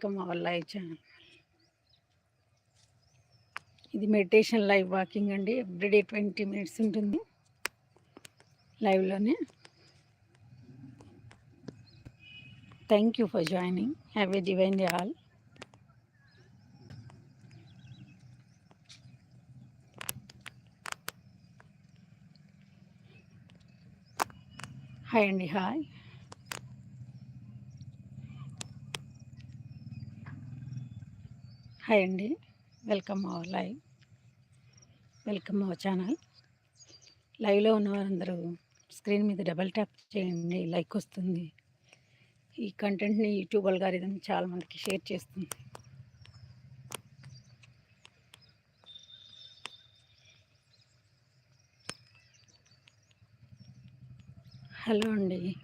Welcome our live channel ఇది meditation live walking అండి. Everyday twenty minutes ఉంటుంది. లైవ్లోనే thank you for joining have a divine day all hi అండి hi hi అండి. Welcome our live. Welcome our channel. లైవ్లో ఉన్న వారందరూ screen మీద డబల్ ట్యాప్ చేయండి లైక్ వస్తుంది. ఈ కంటెంట్ని యూట్యూబ్ అల్గారిథం చాలామందికి షేర్ చేస్తుంది. హలో అండి.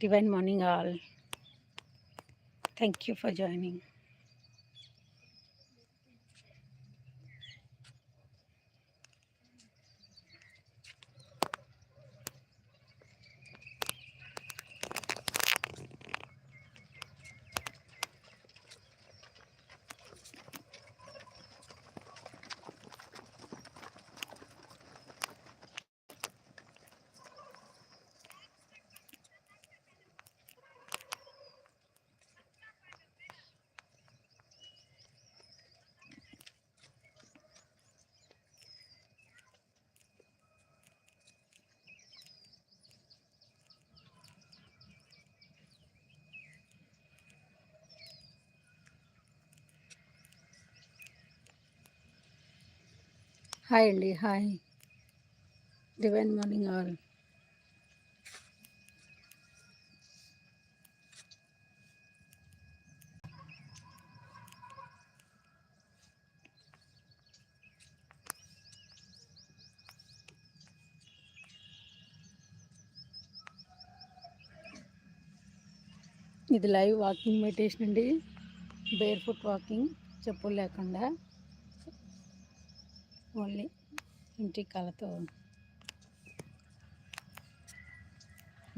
Divine morning all. Thank you for joining hi అండి హాయ్ డివైన్ మార్నింగ్ ఆల్ ఇది లైవ్ వాకింగ్ మెడిటేషన్ అండి. బేర్ ఫుట్ వాకింగ్ చెప్పులు లేకుండా ఓన్లీ ఇంటి కళతో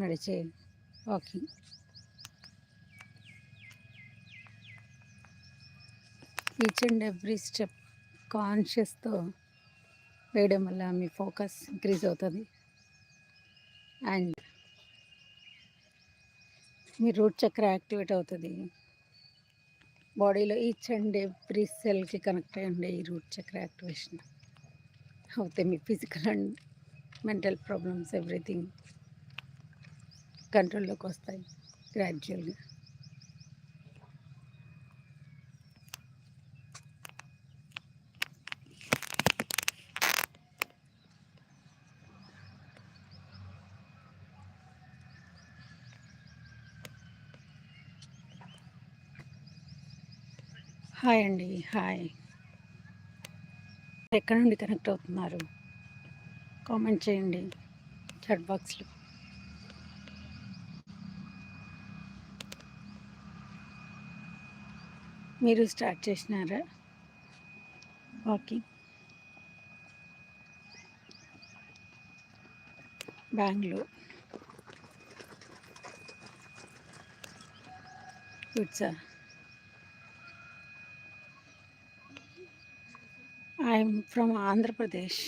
నడిచే walking. Each and every step కాన్షియస్తో వేయడం వల్ల మీ ఫోకస్ ఇంక్రీజ్ అవుతుంది. అండ్ మీ రూట్ చక్ర యాక్టివేట్ అవుతుంది. బాడీలో ఈచ్ అండ్ ఎవ్రీ సెల్కి కనెక్ట్ అయ్యి ఉండే ఈ root chakra activation. అవుతాయి మీ physical and mental problems everything కంట్రోల్లోకి వస్తాయి గ్రాడ్యువల్గా హాయ్ అండి హాయ్ ఎక్కడ నుండి కనెక్ట్ అవుతున్నారు? కామెంట్ చేయండి. చాట్ బాక్స్లో. మీరు స్టార్ట్ చేసినారా? Walking. Bengaluru. Good sir. I'm from Andhra Pradesh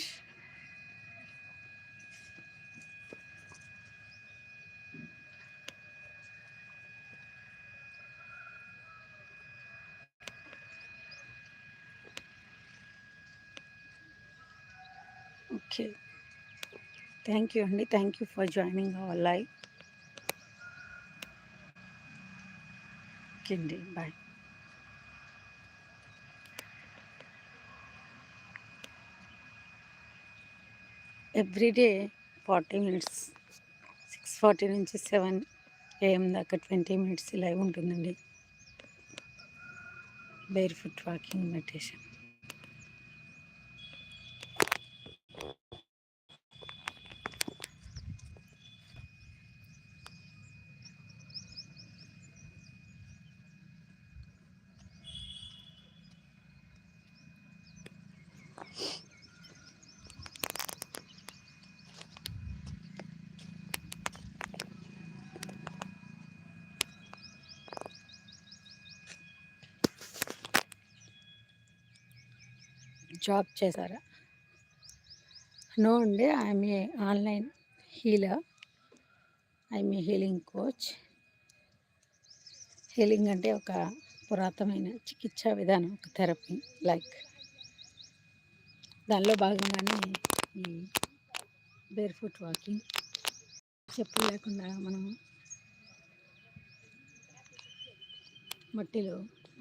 okay thank you అండి thank you for joining our live okay అండి bye everyday forty minutes six forty నుంచి సెవెన్ ఏఎం దాకా ట్వంటీ మినిట్స్ లైవ్ ఉంటుందండి. Barefoot walking meditation. Job చేశారా? No అండి I'm a online healer. I'm a healing coach. Healing అంటే ఒక పురాతనమైన చికిత్సా విధానం ఒక థెరపీ లైక్ దానిలో భాగంగానే ఈ బేర్ ఫుట్ వాకింగ్ చెప్పులు లేకుండా మనం మట్టిలో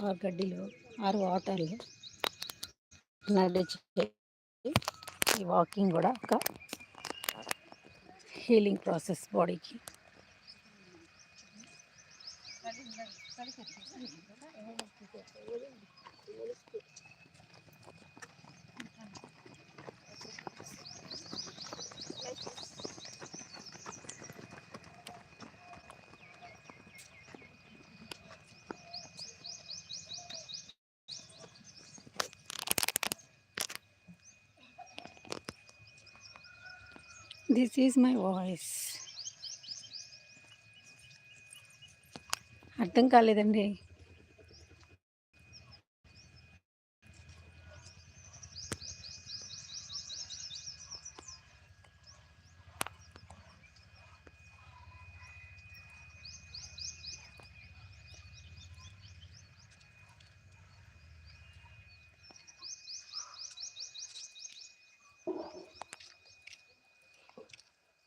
ఆరు గడ్డిలో ఆరు వాటర్లో నడిచే ఈ వాకింగ్ కూడా ఒక హీలింగ్ ప్రాసెస్ బాడీకి. దిస్ ఈజ్ మై వాయిస్ అర్థం కాలేదండి.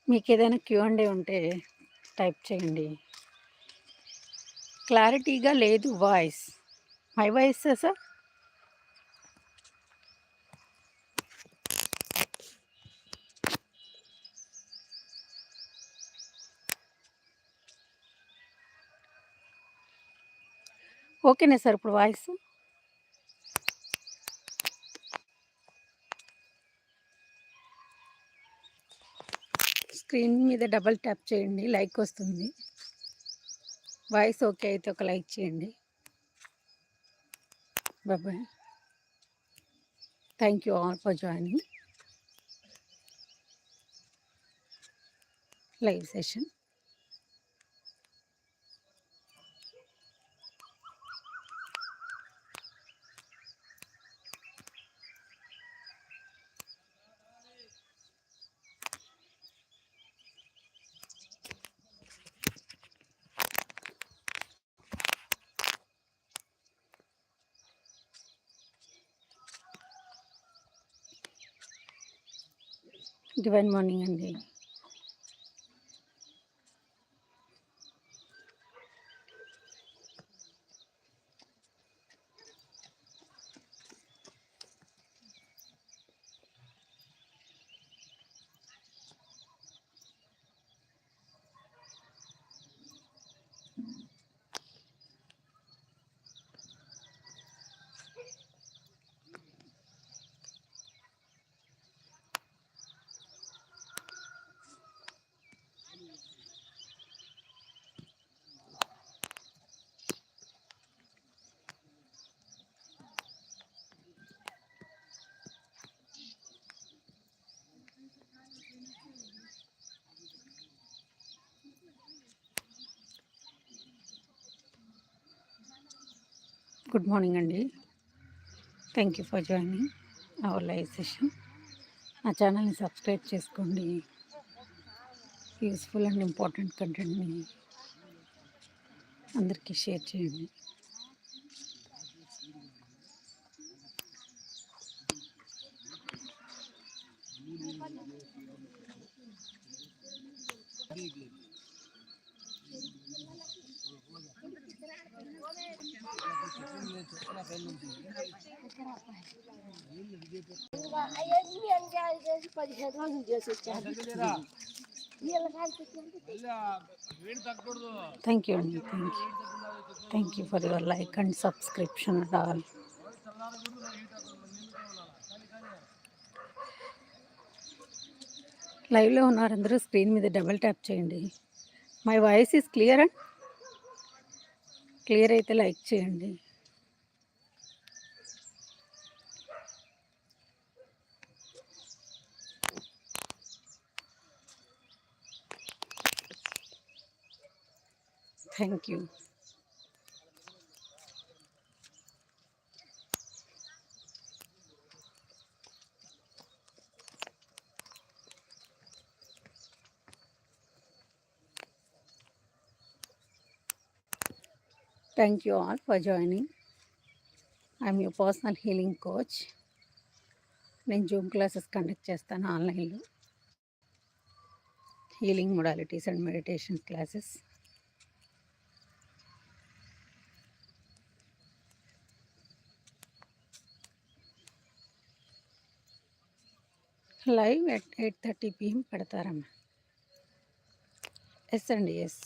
మీకు ఏదైనా క్యూ అండే ఉంటే టైప్ చేయండి. క్లారిటీగా లేదు వాయిస్. My voice sir? ఓకేనా సార్ ఇప్పుడు వాయిస్? స్క్రీన్ మీద డబల్ ట్యాప్ చేయండి లైక్ వస్తుంది. వాయిస్ ఓకే అయితే ఒక లైక్ చేయండి. బాబాయ్ thank you all for joining live session divine morning అండి గుడ్ మార్నింగ్ అండి. Thank you for joining our live session నా ఛానల్ని సబ్స్క్రైబ్ చేసుకోండి. యూస్ఫుల్ అండ్ ఇంపార్టెంట్ కంటెంట్ని అందరికీ షేర్ చేయండి. థ్యాంక్ యూ అండి thank you thank you for your like and subscription and all లైవ్లో ఉన్నారు అందరూ స్క్రీన్ మీద డబుల్ ట్యాప్ చేయండి. My voice is clear and clear అయితే లైక్ చేయండి. Thank you Thank you all for joining. I'm your personal healing coach. నేను Zoom classes conduct చేస్తాను ఆన్లైన్లో healing modalities and meditation classes live at eight thirty PM పెడతారమ్మా yes అండి yes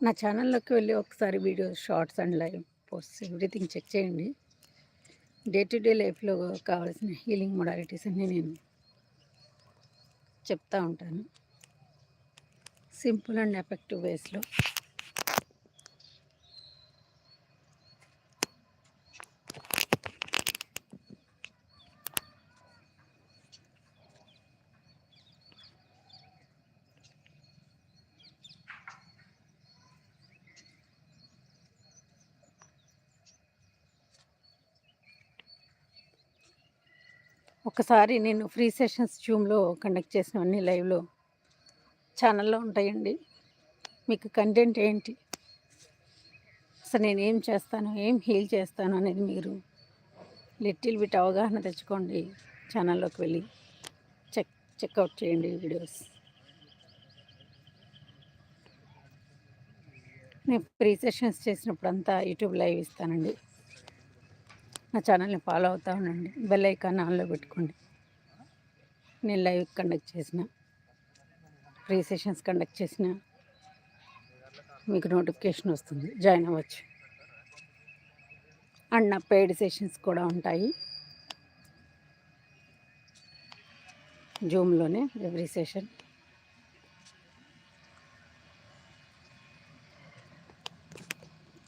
నా ఛానల్లోకి వెళ్ళి ఒకసారి videos shorts and live post everything check చేయండి. Day to day లైఫ్లో కావాల్సిన హీలింగ్ మొడాలిటీస్ అన్నీ నేను చెప్తా ఉంటాను. సింపుల్ అండ్ ఎఫెక్టివ్ వేస్లో ఒకసారి నేను ఫ్రీ సెషన్స్ జూమ్లో కండక్ట్ చేసినవన్నీ లైవ్లో ఛానల్లో ఉంటాయండి. మీకు కంటెంట్ ఏంటి? అసలు నేను ఏం చేస్తాను? ఏం హీల్ చేస్తాను? అనేది మీరు లిటిల్ బిట్ అవగాహన తెచ్చుకోండి. ఛానల్లోకి వెళ్ళి చెక్ చెక్అవుట్ చేయండి వీడియోస్. నేను ప్రీ సెషన్స్ చేసినప్పుడు అంతా యూట్యూబ్ లైవ్ ఇస్తానండి. నా ఛానల్ని ఫాలో అవుతూ ఉండండి. బెల్ ఐకాన్ ఆన్లో పెట్టుకోండి. నేను లైవ్ కండక్ట్ చేసిన. ఫ్రీ సెషన్స్ కండక్ట్ చేసిన. మీకు నోటిఫికేషన్ వస్తుంది. జాయిన్ అవ్వచ్చు. అండ్ నా పెయిడ్ సెషన్స్ కూడా ఉంటాయి. జూమ్లోనే ఎవ్రీ సెషన్.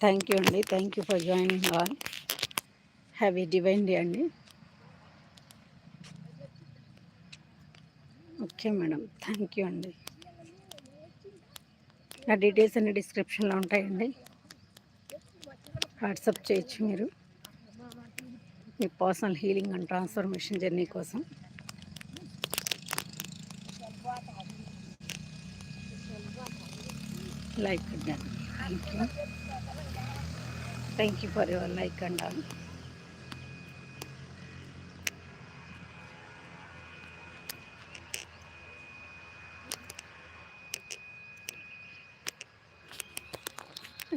థ్యాంక్ యూ అండి. Thank you for joining all. Have a divine day అండి. ఓకే మేడం థ్యాంక్ యూ అండి. నా డీటెయిల్స్ అన్ని డిస్క్రిప్షన్లో ఉంటాయండి. వాట్సప్ చేయొచ్చు మీరు. మీ personal healing and transformation journey కోసం. Like thank you. Thank you for your like and all.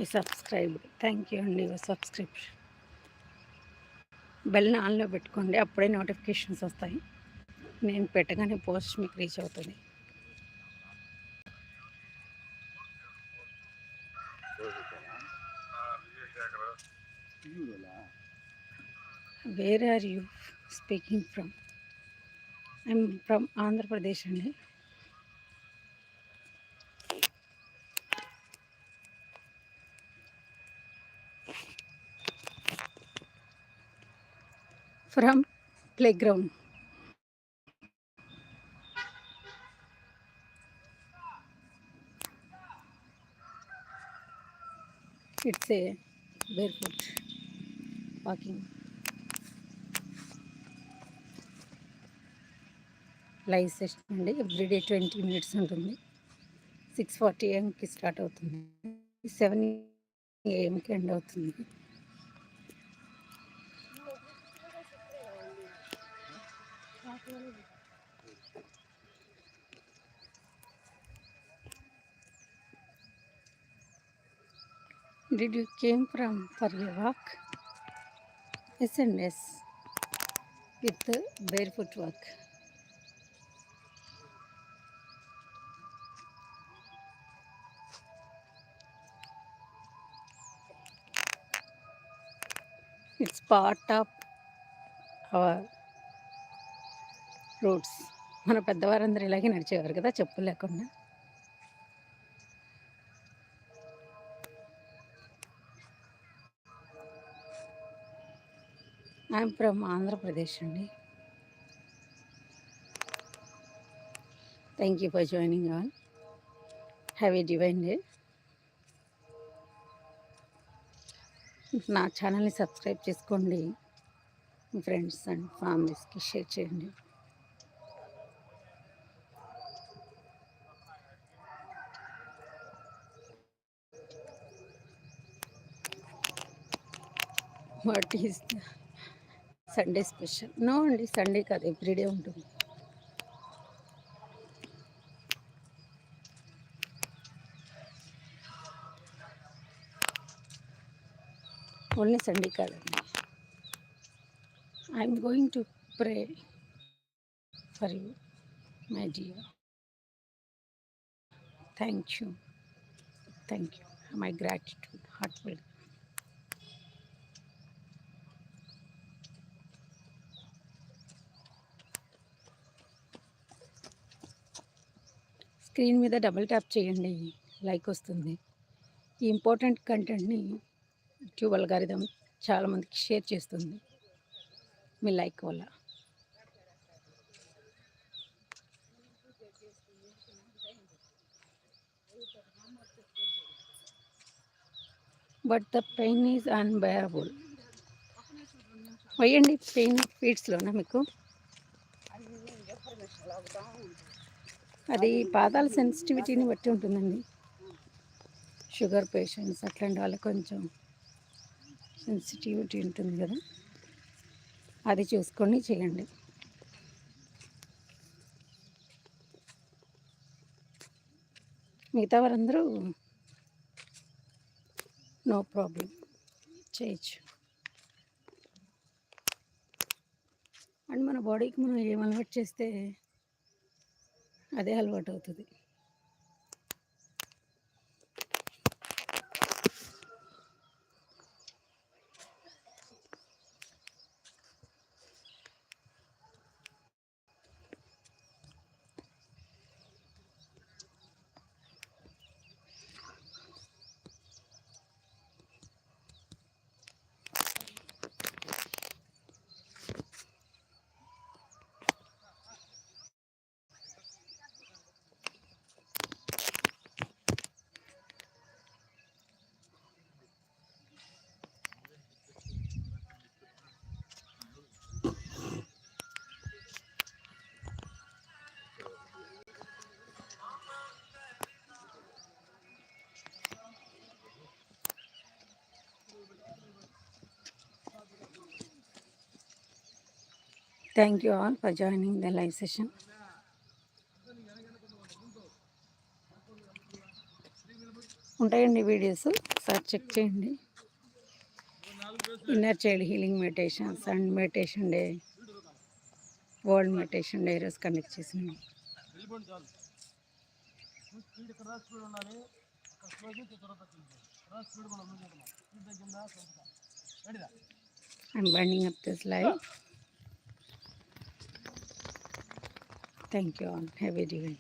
I subscribe thank you అండి సబ్స్క్రిప్షన్. బెల్ని ఆన్లో పెట్టుకోండి అప్పుడే నోటిఫికేషన్స్ వస్తాయి. నేను పెట్టగానే పోస్ట్ మీకు రీచ్ అవుతుంది. Where are you speaking from I'm from Andhra Pradesh అండి. From it's a barefoot walking live session అండి. ఎవ్రీడే ట్వంటీ మినిట్స్ ఉంటుంది. సిక్స్ ఫార్టీ ఏఎంకి స్టార్ట్ అవుతుంది. సెవెన్ ఏఎంకి ఎండ్ అవుతుంది. Did you came from for your walk? Yes and yes. With the barefoot walk. It's part of our roots మన పెద్దవారందరూ ఇలాగే నడిచేవారు కదా చెప్పు లేకుండా ఐఎమ్ ఫ్రమ్ ఆంధ్రప్రదేశ్ అండి. Thank you for joining all have a divine day నా ఛానల్ని సబ్స్క్రైబ్ చేసుకోండి. మీ ఫ్రెండ్స్ అండ్ ఫ్యామిలీస్కి షేర్ చేయండి. What is Sunday special no అండి సండే కాదు ఎవ్రీడే ఉంటుంది. ఓన్లీ సండే కాదండి I'm going to pray for you my dear thank you thank you my gratitude heartful screen మీద డబుల్ ట్యాప్ చేయండి. లైక్ వస్తుంది. ఈ ఇంపార్టెంట్ కంటెంట్ని ట్యూబ్ అల్గారిథం చాలామందికి షేర్ చేస్తుంది. మీ లైక్ వల్ల. But the pain is unbearable వేయండి పెయిన్ ఫీడ్స్లోనా మీకు? అది పాదాల సెన్సిటివిటీని బట్టి ఉంటుందండి. షుగర్ పేషెంట్స్ అట్లాంటి వాళ్ళకి కొంచెం సెన్సిటివిటీ ఉంటుంది కదా. అది చూసుకొని చేయండి. మిగతా వారందరూ నో ప్రాబ్లం చేయొచ్చు. అండ్ మన బాడీకి మనం ఏం అలవాటు చేస్తే అదే అలవాటు అవుతుంది thank you all for joining the live session ఉంటాయండి వీడియోస్. సార్ చెక్ చేయండి. Inner child healing meditations and meditation day world meditation day ఈరోజు కండక్ట్ చేసినాం. And winding up this life Thank you all. Have a divine.